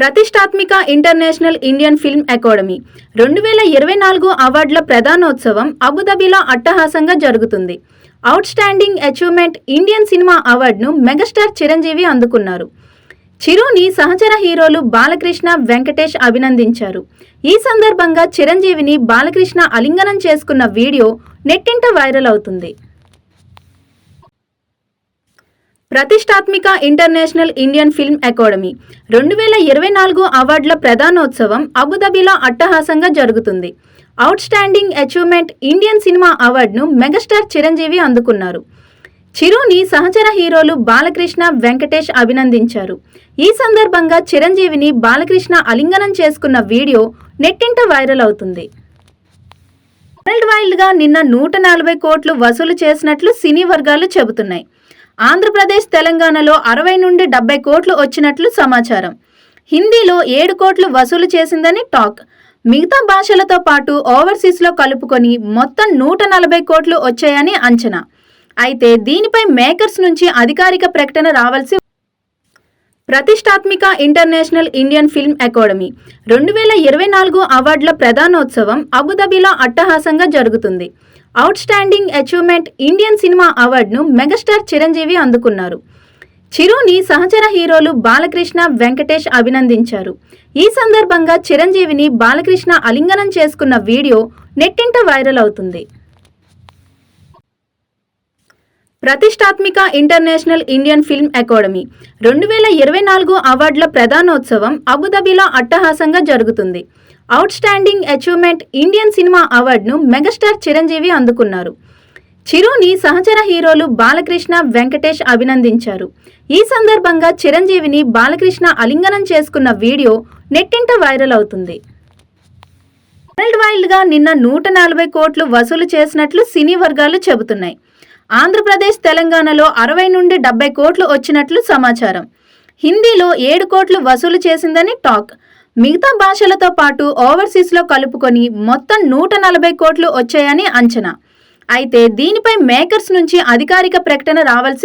ప్రతిష్టాత్మిక international Indian film academy. రెండు వేల ఇరవై నాలుగు అవార్డుల ప్రధానోత్సవం అబుదాబిలో అట్టహాసంగా జరుగుతుంది. Outstanding achievement Indian cinema అవార్డును మెగాస్టార్ చిరంజీవి అందుకున్నారు. చిరుని సహచర హీరోలు బాలకృష్ణ వెంకటేష్ అభినందించారు. ఈ సందర్భంగా చిరంజీవిని బాలకృష్ణ అలింగనం చేసుకున్న వీడియో నెట్టింట వైరల్ అవుతుంది. ప్రతిష్టాత్మిక ఇంటర్నేషనల్ ఇండియన్ ఫిల్మ్ అకాడమీ. రెండు వేల ఇరవై నాలుగు అవార్డుల ప్రధానోత్సవం అబుదాబిలో అట్టహాసంగా జరుగుతుంది. Outstanding achievement Indian cinema అవార్డును మెగాస్టార్ చిరంజీవి అందుకున్నారు. చిరుని సహచర హీరోలు బాలకృష్ణ వెంకటేష్ అభినందించారు. ఈ సందర్భంగా చిరంజీవిని బాలకృష్ణ అలింగనం చేసుకున్న వీడియో నెట్టింట వైరల్ అవుతుంది. వరల్డ్ వైల్డ్గా నిన్న నూట నలభై కోట్లు వసూలు చేసినట్లు సినీ వర్గాలు చెబుతున్నాయి. ఆంధ్రప్రదేశ్ తెలంగాణలో అరవై నుండి డెబ్బై కోట్లు వచ్చినట్లు సమాచారం. హిందీలో ఏడు కోట్లు వసూలు చేసిందని టాక్. మిగతా భాషలతో పాటు ఓవర్సీస్లో కలుపుకొని మొత్తం నూట నలభై కోట్లు వచ్చాయని అంచనా. అయితే దీనిపై మేకర్స్ నుంచి అధికారిక ప్రకటన రావాల్సి ప్రతిష్టాత్మిక ఇంటర్నేషనల్ ఇండియన్ ఫిల్మ్ అకాడమీ. రెండు వేల ఇరవై నాలుగు అవార్డుల ప్రధానోత్సవం అబుదాబిలో అట్టహాసంగా జరుగుతుంది. Outstanding achievement Indian cinema అవార్డును మెగాస్టార్ చిరంజీవి అందుకున్నారు. చిరుని సహచర హీరోలు బాలకృష్ణ వెంకటేష్ అభినందించారు. ఈ సందర్భంగా చిరంజీవిని బాలకృష్ణ అలింగనం చేసుకున్న వీడియో నెట్టింట వైరల్ అవుతుంది. ప్రతిష్టాత్మిక ఇంటర్నేషనల్ ఇండియన్ ఫిల్మ్ అకాడమీ. రెండు వేల ఇరవై నాలుగు అవార్డుల ప్రధానోత్సవం అబుదాబిలో అట్టహాసంగా జరుగుతుంది. Outstanding achievement Indian cinema అవార్డును మెగాస్టార్ చిరంజీవి అందుకున్నారు. చిరుని సహచర హీరోలు బాలకృష్ణ వెంకటేష్ అభినందించారు. ఈ సందర్భంగా చిరంజీవిని బాలకృష్ణ అలింగనం చేసుకున్న వీడియో నెట్టింట వైరల్ అవుతుంది. వరల్డ్ వైల్డ్గా నిన్న నూట నలభై కోట్లు వసూలు చేసినట్లు సినీ వర్గాలు చెబుతున్నాయి. ఆంధ్రప్రదేశ్ తెలంగాణలో అరవై నుండి డెబ్బై కోట్లు వచ్చినట్లు సమాచారం. హిందీలో ఏడు కోట్లు వసూలు చేసిందని టాక్. మిగతా భాషలతో పాటు ఓవర్సీస్లో కలుపుకొని మొత్తం నూట నలభై కోట్లు వచ్చాయని అంచనా. అయితే దీనిపై మేకర్స్ నుంచి అధికారిక ప్రకటన రావాల్సి